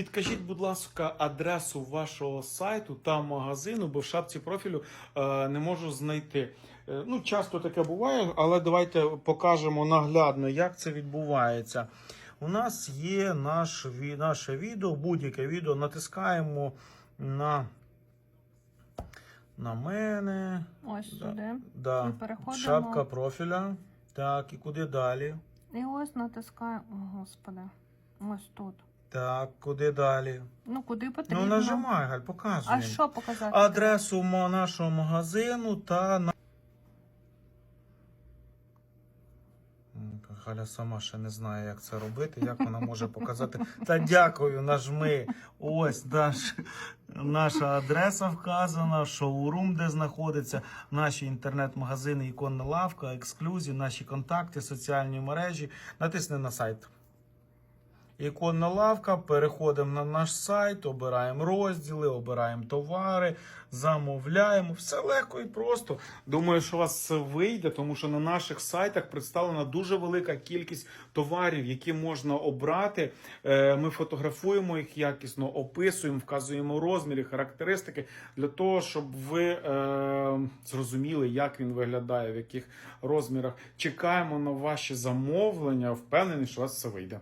Підкажіть, будь ласка, адресу вашого сайту та магазину, бо в шапці профілю е, не можу знайти. Е, ну, часто таке буває, але давайте покажемо наглядно, як це відбувається. У нас є наш, ві- наше відео, будь-яке відео, натискаємо на, на мене. Ось Да. сюди. Да. І переходимо. Шапка профіля. Так, і куди далі? І ось натискаємо. О, господи. Ось тут. Так, куди далі? Ну, куди потрібно. Ну, нажимай, Галь, показуй. А що показати? адресу нашого магазину та на. Галя сама ще не знає, як це робити, як вона може показати. Та дякую, нажми. Ось наш, наша адреса вказана, шоурум, де знаходиться, наші інтернет-магазини, іконна лавка, ексклюзів, наші контакти, соціальні мережі. Натисни на сайт. Іконна лавка, переходимо на наш сайт, обираємо розділи, обираємо товари, замовляємо. Все легко і просто. Думаю, що у вас це вийде, тому що на наших сайтах представлена дуже велика кількість товарів, які можна обрати. Е, Ми фотографуємо їх якісно, описуємо, вказуємо розміри, характеристики для того, щоб ви е, зрозуміли, як він виглядає, в яких розмірах. Чекаємо на ваші замовлення. Впевнений, що у вас все вийде.